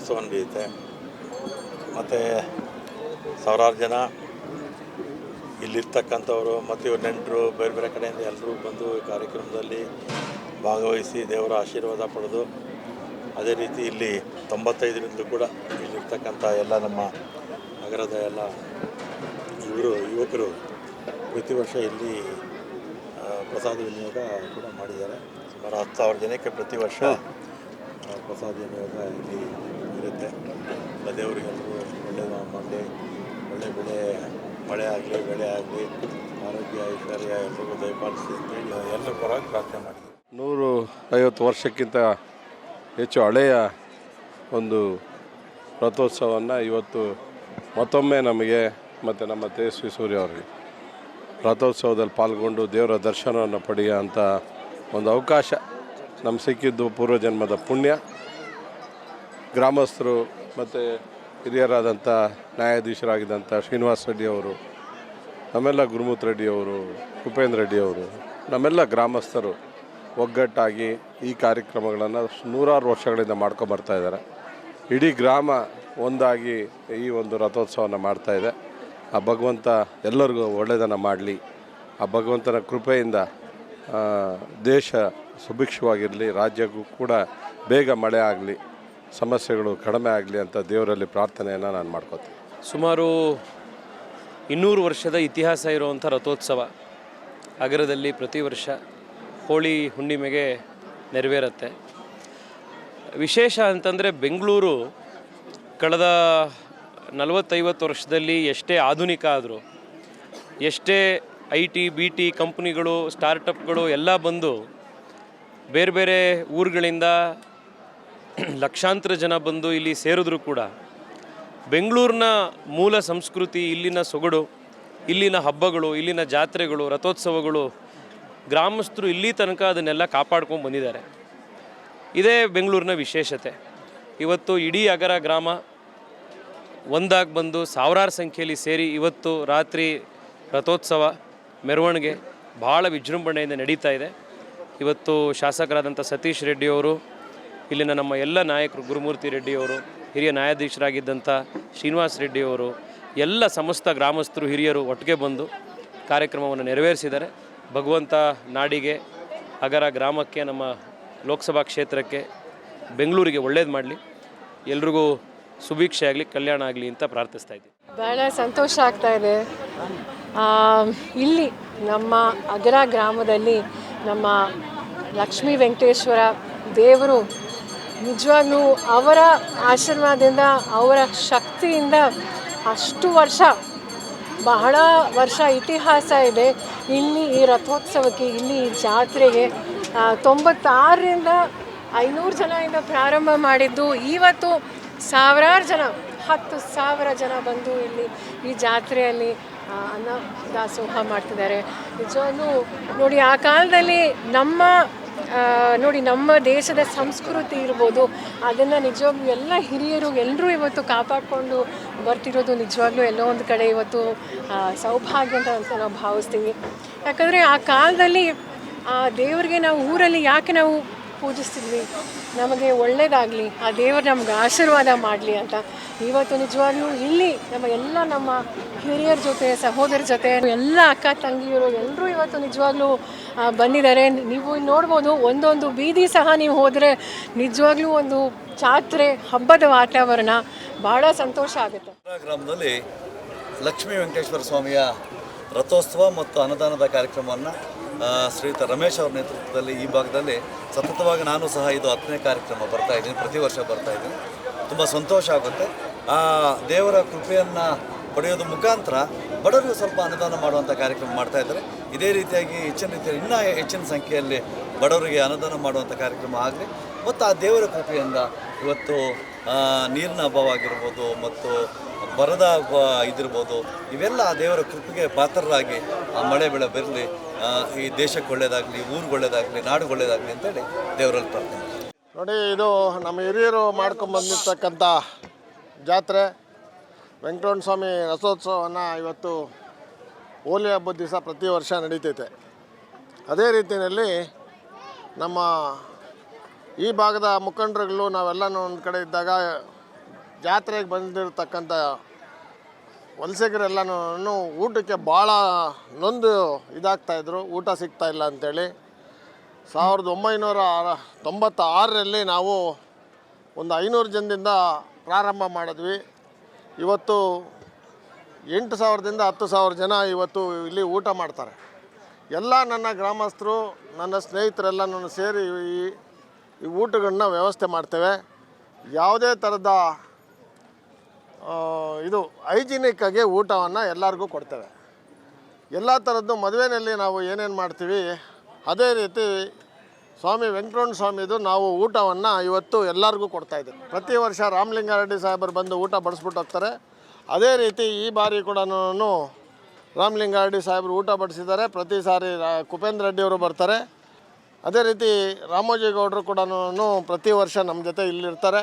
ರಥೋತ್ಸವ ನಡೆಯುತ್ತೆ ಮತ್ತು ಸಾವಿರಾರು ಜನ ಇಲ್ಲಿರ್ತಕ್ಕಂಥವರು, ಮತ್ತು ಇವ್ರ ನೆಂಟರು, ಬೇರೆ ಬೇರೆ ಕಡೆಯಿಂದ ಎಲ್ಲರೂ ಬಂದು ಈ ಕಾರ್ಯಕ್ರಮದಲ್ಲಿ ಭಾಗವಹಿಸಿ ದೇವರ ಆಶೀರ್ವಾದ ಪಡೆದು, ಅದೇ ರೀತಿ ಇಲ್ಲಿ ತೊಂಬತ್ತೈದರಿಂದ ಕೂಡ ಇಲ್ಲಿರ್ತಕ್ಕಂಥ ಎಲ್ಲ ನಮ್ಮ ನಗರದ ಎಲ್ಲ ಇವರು, ಯುವಕರು ಪ್ರತಿ ವರ್ಷ ಇಲ್ಲಿ ಪ್ರಸಾದ ವಿನಿಯೋಗ ಕೂಡ ಮಾಡಿದ್ದಾರೆ. ಸುಮಾರು ಹತ್ತು ಸಾವಿರ ಜನಕ್ಕೆ ಪ್ರತಿ ವರ್ಷ ಪ್ರಸಾದ ವಿನಿಯೋಗ ಇಲ್ಲಿ ಇರುತ್ತೆ. ದೇವರಿಗೆಲ್ಲರೂ ಒಳ್ಳೆಯದು ಮಾಡಲಿ ಒಳ್ಳೆ ಬೆಳೆ, ಮಳೆ ಆಗಲಿ, ಬೆಳೆ ಆಗಲಿ, ಆರೋಗ್ಯ, ಐಶ್ವರ್ಯ, ಎಲ್ರಿಗೂ ದಯಪಾಲಿಸಿ ಅಂತೇಳಿ ಪರವಾಗಿ ಪ್ರಾರ್ಥನೆ ಮಾಡಿದ್ದೀವಿ ನೂರು ಐವತ್ತು ವರ್ಷಕ್ಕಿಂತ ಹೆಚ್ಚು ಹಳೆಯ ಒಂದು ರಥೋತ್ಸವವನ್ನು ಇವತ್ತು ಮತ್ತೊಮ್ಮೆ ನಮಗೆ ಮತ್ತು ನಮ್ಮ ತೇಜಸ್ವಿ ಸೂರ್ಯ ಅವರಿಗೆ. ರಥೋತ್ಸವದಲ್ಲಿ ಪಾಲ್ಗೊಂಡು ದೇವರ ದರ್ಶನವನ್ನು ಪಡೆಯುವಂಥ ಒಂದು ಅವಕಾಶ ನಮ್ಮ ಸಿಕ್ಕಿದ್ದು ಪೂರ್ವಜನ್ಮದ ಪುಣ್ಯ. ಗ್ರಾಮಸ್ಥರು ಮತ್ತು ಹಿರಿಯರಾದಂಥ ನ್ಯಾಯಾಧೀಶರಾಗಿದ್ದಂಥ ಶ್ರೀನಿವಾಸ ರೆಡ್ಡಿ ಅವರು, ನಮ್ಮೆಲ್ಲ ಗುರುಮೂತ್ ರೆಡ್ಡಿ ಅವರು, ಉಪೇಂದ್ರ ರೆಡ್ಡಿ ಅವರು, ನಮ್ಮೆಲ್ಲ ಗ್ರಾಮಸ್ಥರು ಒಗ್ಗಟ್ಟಾಗಿ ಈ ಕಾರ್ಯಕ್ರಮಗಳನ್ನು ನೂರಾರು ವರ್ಷಗಳಿಂದ ಮಾಡ್ಕೊಂಬರ್ತಾ ಇದ್ದಾರೆ. ಇಡೀ ಗ್ರಾಮ ಒಂದಾಗಿ ಈ ಒಂದು ರಥೋತ್ಸವನ ಮಾಡ್ತಾಯಿದೆ ಆ ಭಗವಂತ ಎಲ್ಲರಿಗೂ ಒಳ್ಳೆಯದನ್ನು ಮಾಡಲಿ. ಆ ಭಗವಂತನ ಕೃಪೆಯಿಂದ ದೇಶ ಸುಭಿಕ್ಷವಾಗಿರಲಿ, ರಾಜ್ಯಕ್ಕೂ ಕೂಡ ಬೇಗ ಮಳೆ ಆಗಲಿ. ಸಮಸ್ಯೆಗಳು ಕಡಿಮೆ ಆಗಲಿ ಅಂತ ದೇವರಲ್ಲಿ ಪ್ರಾರ್ಥನೆಯನ್ನು ನಾನು ಮಾಡ್ಕೋತೀನಿ. ಸುಮಾರು ಇನ್ನೂರು ವರ್ಷದ ಇತಿಹಾಸ ಇರುವಂಥ ರಥೋತ್ಸವ ಅಗರದಲ್ಲಿ ಪ್ರತಿ ವರ್ಷ ಹೋಳಿ ಹುಣ್ಣಿಮೆಗೆ ನೆರವೇರುತ್ತೆ. ವಿಶೇಷ ಅಂತಂದರೆ ಬೆಂಗಳೂರು ಕಳೆದ ನಲವತ್ತೈವತ್ತು ವರ್ಷದಲ್ಲಿ ಎಷ್ಟೇ ಆಧುನಿಕ ಆದರೂ, ಎಷ್ಟೇ ಐ ಟಿ, ಬಿ ಟಿ ಕಂಪ್ನಿಗಳು ಸ್ಟಾರ್ಟಪ್ಗಳು ಎಲ್ಲ ಬಂದು ಬೇರೆ ಬೇರೆ ಊರುಗಳಿಂದ ಲಕ್ಷಾಂತರ ಜನ ಬಂದು ಇಲ್ಲಿ ಸೇರಿದ್ರು ಕೂಡ. ಬೆಂಗಳೂರಿನ ಮೂಲ ಸಂಸ್ಕೃತಿ, ಇಲ್ಲಿನ ಸೊಗಡು, ಇಲ್ಲಿನ ಹಬ್ಬಗಳು, ಇಲ್ಲಿನ ಜಾತ್ರೆಗಳು, ರಥೋತ್ಸವಗಳು, ಗ್ರಾಮಸ್ಥರು ಇಲ್ಲಿ ತನಕ ಅದನ್ನೆಲ್ಲ ಕಾಪಾಡ್ಕೊಂಡು ಬಂದಿದ್ದಾರೆ. ಇದೇ ಬೆಂಗಳೂರಿನ ವಿಶೇಷತೆ. ಇವತ್ತು ಇಡೀ ಅಗರ ಗ್ರಾಮ ಒಂದಾಗಿ ಬಂದು ಸಾವಿರಾರು ಸಂಖ್ಯೆಯಲ್ಲಿ ಸೇರಿ ಇವತ್ತು ರಾತ್ರಿ ರಥೋತ್ಸವ ಮೆರವಣಿಗೆ ಭಾಳ ವಿಜೃಂಭಣೆಯಿಂದ ನಡೀತಾ ಇದೆ. ಇವತ್ತು ಶಾಸಕರಾದಂಥ ಸತೀಶ್ ರೆಡ್ಡಿಯವರು ಇಲ್ಲಿನ ನಮ್ಮ ಎಲ್ಲ ನಾಯಕರು ಗುರುಮೂರ್ತಿ ರೆಡ್ಡಿಯವರು ಹಿರಿಯ ನ್ಯಾಯಾಧೀಶರಾಗಿದ್ದಂಥ ಶ್ರೀನಿವಾಸ್ ರೆಡ್ಡಿಯವರು ಎಲ್ಲ ಸಮಸ್ತ ಗ್ರಾಮಸ್ಥರು, ಹಿರಿಯರು ಒಟ್ಟಿಗೆ ಬಂದು ಕಾರ್ಯಕ್ರಮವನ್ನು ನೆರವೇರಿಸಿದ್ದಾರೆ. ಭಗವಂತ ನಾಡಿಗೆ ಅಗರ ಗ್ರಾಮಕ್ಕೆ, ನಮ್ಮ ಲೋಕಸಭಾ ಕ್ಷೇತ್ರಕ್ಕೆ ಬೆಂಗಳೂರಿಗೆ ಒಳ್ಳೇದು ಮಾಡಲಿ. ಎಲ್ರಿಗೂ ಸುಭೀಕ್ಷೆ ಆಗಲಿ, ಕಲ್ಯಾಣ ಆಗಲಿ ಅಂತ ಪ್ರಾರ್ಥಿಸ್ತಾ ಇದ್ದೀವಿ ಬಹಳ ಸಂತೋಷ ಆಗ್ತಾ ಇದೆ. ಇಲ್ಲಿ ನಮ್ಮ ಅಗರ ಗ್ರಾಮದಲ್ಲಿ ನಮ್ಮ ಲಕ್ಷ್ಮೀ ವೆಂಕಟೇಶ್ವರ ದೇವರು ನಿಜವಾಗ್ಲೂ ಅವರ ಆಶೀರ್ವಾದದಿಂದ, ಅವರ ಶಕ್ತಿಯಿಂದ ಅಷ್ಟು ವರ್ಷ, ಬಹಳ ವರ್ಷ ಇತಿಹಾಸ ಇದೆ. ಇಲ್ಲಿ ಈ ರಥೋತ್ಸವಕ್ಕೆ, ಇಲ್ಲಿ ಈ ಜಾತ್ರೆಗೆ ತೊಂಬತ್ತಾರರಿಂದ ಐನೂರು ಜನದಿಂದ ಪ್ರಾರಂಭ ಮಾಡಿದ್ದು. ಇವತ್ತು ಸಾವಿರಾರು ಜನ, ಹತ್ತು ಸಾವಿರ ಜನ ಬಂದು ಇಲ್ಲಿ ಈ ಜಾತ್ರೆಯಲ್ಲಿ ಅನ್ನ ದಾಸೋಹ ಮಾಡ್ತಿದ್ದಾರೆ. ನಿಜವಾಗ್ಲೂ ನೋಡಿ, ಆ ಕಾಲದಲ್ಲಿ ನಮ್ಮ ನೋಡಿ, ನಮ್ಮ ದೇಶದ ಸಂಸ್ಕೃತಿ ಇರ್ಬೋದು, ಅದನ್ನು ನಿಜವಾಗ್ಲೂ ಎಲ್ಲ ಹಿರಿಯರು ಎಲ್ಲರೂ ಇವತ್ತು ಕಾಪಾಡಿಕೊಂಡು ಬರ್ತಿರೋದು ನಿಜವಾಗ್ಲೂ ಎಲ್ಲೋ ಒಂದು ಕಡೆ ಇವತ್ತು ಸೌಭಾಗ್ಯ ಅಂತ ಅಂತ ನಾವು ಭಾವಿಸ್ತೀವಿ. ಯಾಕಂದರೆ ಆ ಕಾಲದಲ್ಲಿ ಆ ದೇವರಿಗೆ ನಾವು ಊರಲ್ಲಿ ಯಾಕೆ ನಾವು ಪೂಜಿಸ್ತಿದ್ವಿ. ನಮಗೆ ಒಳ್ಳೇದಾಗಲಿ, ಆ ದೇವರು ನಮ್ಗೆ ಆಶೀರ್ವಾದ ಮಾಡಲಿ ಅಂತ. ಇವತ್ತು ನಿಜವಾಗ್ಲೂ ಇಲ್ಲಿ ನಮ್ಮ ಎಲ್ಲ ನಮ್ಮ ಹಿರಿಯರ ಜೊತೆ, ಸಹೋದರ ಜೊತೆ, ಎಲ್ಲ ಅಕ್ಕ ತಂಗಿಯರು ಎಲ್ಲರೂ ಇವತ್ತು ನಿಜವಾಗ್ಲೂ ಬಂದಿದ್ದಾರೆ. ನೀವು ನೋಡ್ಬೋದು, ಒಂದೊಂದು ಬೀದಿ ಸಹ ನೀವು ಹೋದರೆ ನಿಜವಾಗ್ಲೂ ಒಂದು ಜಾತ್ರೆ, ಹಬ್ಬದ ವಾತಾವರಣ ಭಾಳ ಸಂತೋಷ ಆಗುತ್ತೆ. ಗ್ರಾಮದಲ್ಲಿ ಲಕ್ಷ್ಮೀ ವೆಂಕಟೇಶ್ವರ ಸ್ವಾಮಿಯ ರಥೋತ್ಸವ ಮತ್ತು ಅನ್ನದಾನದ ಕಾರ್ಯಕ್ರಮವನ್ನು ಶ್ರೀಯುತ ರಮೇಶ್ ಅವರ ನೇತೃತ್ವದಲ್ಲಿ ಈ ಭಾಗದಲ್ಲಿ ಸತತವಾಗಿ ನಾನು ಸಹ ಇದು ಹತ್ತನೇ ಕಾರ್ಯಕ್ರಮ ಬರ್ತಾ ಇದ್ದೀನಿ, ಪ್ರತಿ ವರ್ಷ ಬರ್ತಾ ಇದ್ದೀನಿ. ತುಂಬ ಸಂತೋಷ ಆಗುತ್ತೆ. ಆ, ದೇವರ ಕೃಪೆಯನ್ನು ಪಡೆಯೋದು ಮುಖಾಂತರ ಬಡವರಿಗೆ ಸ್ವಲ್ಪ ಅನುದಾನ ಮಾಡುವಂಥ ಕಾರ್ಯಕ್ರಮ ಮಾಡ್ತಾ ಇದ್ದಾರೆ. ಇದೇ ರೀತಿಯಾಗಿ ಹೆಚ್ಚಿನ ರೀತಿಯಲ್ಲಿ ಇನ್ನೂ ಹೆಚ್ಚಿನ ಸಂಖ್ಯೆಯಲ್ಲಿ ಬಡವರಿಗೆ ಅನುದಾನ ಮಾಡುವಂಥ ಕಾರ್ಯಕ್ರಮ ಆಗಲಿ, ಮತ್ತು ಆ ದೇವರ ಕೃಪೆಯಿಂದ ಇವತ್ತು ನೀರಿನ ಅಭಾವ ಆಗಿರ್ಬೋದು ಮತ್ತು ಬರದ ಇದಿರ್ಬೋದು. ಇವೆಲ್ಲ ಆ ದೇವರ ಕೃಪೆಗೆ ಪಾತ್ರರಾಗಿ ಆ ಮಳೆ ಬೆಳೆ ಬರಲಿ ಈ ದೇಶಕ್ಕೆ ಒಳ್ಳೇದಾಗಲಿ ಊರಿಗೆ ಒಳ್ಳೇದಾಗಲಿ ನಾಡಿಗೆ ಒಳ್ಳೇದಾಗಲಿ ಅಂತೇಳಿ ದೇವರಲ್ಲಿ ಪ್ರಾರ್ಥನೆ ನೋಡಿ, ಇದು ನಮ್ಮ ಹಿರಿಯರು ಮಾಡ್ಕೊಂಡು ಬಂದಿರ್ತಕ್ಕಂಥ ಜಾತ್ರೆ. ವೆಂಕಟರಮಣ ಸ್ವಾಮಿ ರಥೋತ್ಸವವನ್ನು ಇವತ್ತು ಹೋಲಿ ಹಬ್ಬದ ದಿವಸ ಪ್ರತಿ ವರ್ಷ ನಡೀತೈತೆ. ಅದೇ ರೀತಿಯಲ್ಲಿ ನಮ್ಮ ಈ ಭಾಗದ ಮುಖಂಡರುಗಳು ನಾವೆಲ್ಲ ಒಂದು ಕಡೆ ಇದ್ದಾಗ ಜಾತ್ರೆಗೆ ಬಂದಿರತಕ್ಕಂಥ ವಲಸಿಗರೆಲ್ಲನೂ ಊಟಕ್ಕೆ ಭಾಳ ನೊಂದು ಇದಾಗ್ತಾಯಿದ್ರು ಊಟ ಸಿಗ್ತಾ ಇಲ್ಲ ಅಂಥೇಳಿ ಸಾವಿರದ ಒಂಬೈನೂರ ತೊಂಬತ್ತ ಆರರಲ್ಲಿ ನಾವು ಒಂದು ಐನೂರು ಜನದಿಂದ ಪ್ರಾರಂಭ ಮಾಡಿದ್ವಿ. ಇವತ್ತು ಎಂಟು ಸಾವಿರದಿಂದ ಹತ್ತು ಸಾವಿರ ಜನ ಇವತ್ತು ಇಲ್ಲಿ ಊಟ ಮಾಡ್ತಾರೆ. ಎಲ್ಲ ನನ್ನ ಗ್ರಾಮಸ್ಥರು, ನನ್ನ ಸ್ನೇಹಿತರೆಲ್ಲ ನಾನು ಸೇರಿ ಈ ಊಟಗಳನ್ನ ವ್ಯವಸ್ಥೆ ಮಾಡ್ತೇವೆ. ಯಾವುದೇ ಥರದ ಇದು ಹೈಜಿನಿಕ್ಕಾಗಿ ಊಟವನ್ನು ಎಲ್ಲರಿಗೂ ಕೊಡ್ತೇವೆ. ಎಲ್ಲ ಥರದ್ದು ಮದುವೆಯಲ್ಲಿ ನಾವು ಏನೇನು ಮಾಡ್ತೀವಿ, ಅದೇ ರೀತಿ ಸ್ವಾಮಿ ವೆಂಕಟರಮಣ ಸ್ವಾಮಿದು ನಾವು ಊಟವನ್ನು ಇವತ್ತು ಎಲ್ಲರಿಗೂ ಕೊಡ್ತಾ ಇದ್ದೀವಿ. ಪ್ರತಿ ವರ್ಷ ರಾಮಲಿಂಗಾರೆಡ್ಡಿ ಸಾಹೇಬರು ಬಂದು ಊಟ ಬಡಿಸ್ಬಿಟ್ಟು ಹೋಗ್ತಾರೆ. ಅದೇ ರೀತಿ ಈ ಬಾರಿ ಕೂಡ ರಾಮಲಿಂಗಾರೆಡ್ಡಿ ಸಾಹೇಬರು ಊಟ ಬಡಿಸಿದ್ದಾರೆ. ಪ್ರತಿ ಸಾರಿ ಕುಪೇಂದ್ರ ರೆಡ್ಡಿಯವರು ಬರ್ತಾರೆ. ಅದೇ ರೀತಿ ರಾಮೋಜಿ ಗೌಡರು ಕೂಡ ಪ್ರತಿ ವರ್ಷ ನಮ್ಮ ಜೊತೆ ಇಲ್ಲಿರ್ತಾರೆ.